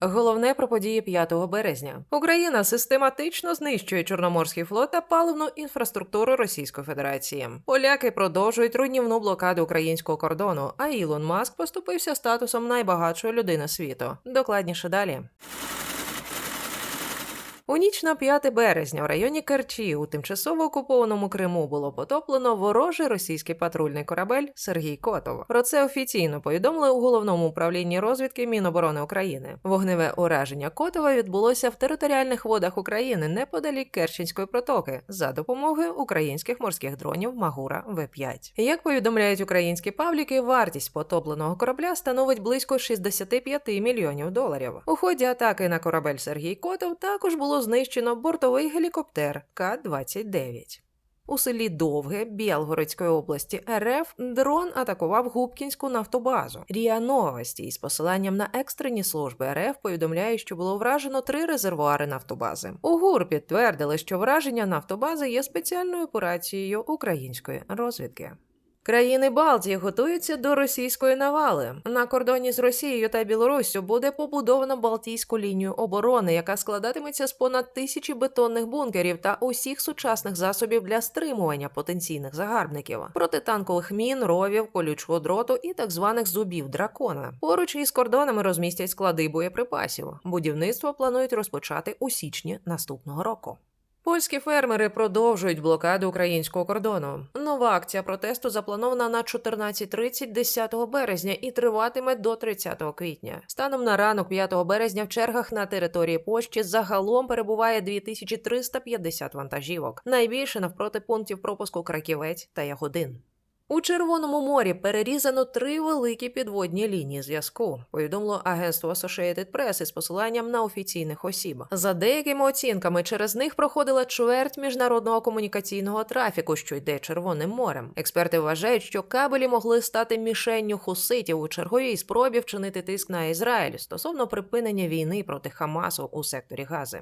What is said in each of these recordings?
Головне про події 5 березня. Україна систематично знищує Чорноморський флот та паливну інфраструктуру Російської Федерації. Поляки продовжують руйнівну блокаду українського кордону, а Ілон Маск поступився статусом найбагатшої людини світу. Докладніше далі. У ніч на 5 березня в районі Керчі у тимчасово окупованому Криму було потоплено ворожий російський патрульний корабель Сергій Котов. Про це офіційно повідомили у головному управлінні розвідки Міноборони України. Вогневе ураження Котова відбулося в територіальних водах України неподалік Керченської протоки за допомогою українських морських дронів Магура В5. Як повідомляють українські пабліки, вартість потопленого корабля становить близько 65 мільйонів доларів. У ході атаки на корабель Сергій Котов також було знищено бортовий гелікоптер К-29. У селі Довге Білгородської області РФ дрон атакував Губкінську нафтобазу. Ріа Новості із посиланням на екстрені служби РФ повідомляє, що було вражено три резервуари нафтобази. У ГУР підтвердили, що враження нафтобази є спеціальною операцією української розвідки. Країни Балтії готуються до російської навали. На кордоні з Росією та Білоруссю буде побудовано Балтійську лінію оборони, яка складатиметься з понад тисячі бетонних бункерів та усіх сучасних засобів для стримування потенційних загарбників, протитанкових мін, ровів, колючого дроту і так званих зубів дракона. Поруч із кордонами розмістять склади боєприпасів. Будівництво планують розпочати у січні наступного року. Польські фермери продовжують блокаду українського кордону. Нова акція протесту запланована на 14.30 10 березня і триватиме до 30 квітня. Станом на ранок 5 березня в чергах на території Польщі загалом перебуває 2350 вантажівок. Найбільше навпроти пунктів пропуску Краківець та Ягодин. У Червоному морі перерізано три великі підводні лінії зв'язку. Повідомило агентство Associated Press із посиланням на офіційних осіб. За деякими оцінками, через них проходила чверть міжнародного комунікаційного трафіку, що йде Червоним морем. Експерти вважають, що кабелі могли стати мішенню хуситів у черговій спробі вчинити тиск на Ізраїль стосовно припинення війни проти Хамасу у секторі Гази.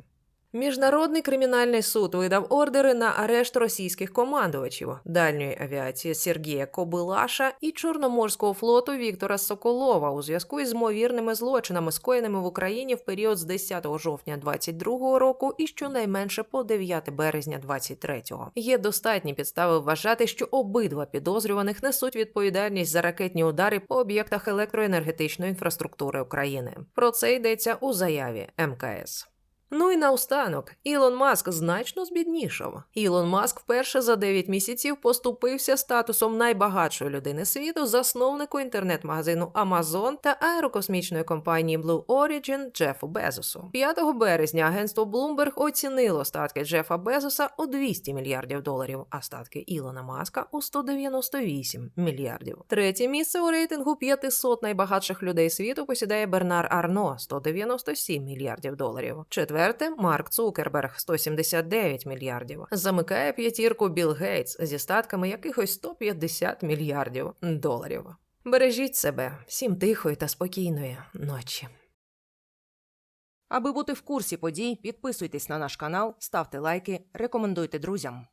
Міжнародний кримінальний суд видав ордери на арешт російських командувачів дальньої авіації Сергія Кобилаша і Чорноморського флоту Віктора Соколова у зв'язку із ймовірними злочинами, скоєними в Україні в період з 10 жовтня 22 року і щонайменше по 9 березня 23-го. Є достатні підстави вважати, що обидва підозрюваних несуть відповідальність за ракетні удари по об'єктах електроенергетичної інфраструктури України. Про це йдеться у заяві МКС. Ну і наостанок, Ілон Маск значно збіднішав. Ілон Маск вперше за 9 місяців поступився статусом найбагатшої людини світу, засновнику інтернет-магазину Amazon та аерокосмічної компанії Blue Origin Джефу Безосу. 5 березня агентство Bloomberg оцінило статки Джефа Безоса у 200 мільярдів доларів, а статки Ілона Маска у 198 мільярдів. Третє місце у рейтингу 500 найбагатших людей світу посідає Бернар Арно 197 мільярдів доларів. Четверте Марк Цукерберг 179 мільярдів. Замикає п'ятірку Білл Гейтс зі статками якихось 150 мільярдів доларів. Бережіть себе, всім тихої та спокійної ночі. Аби бути в курсі подій, підписуйтесь на наш канал, ставте лайки, рекомендуйте друзям.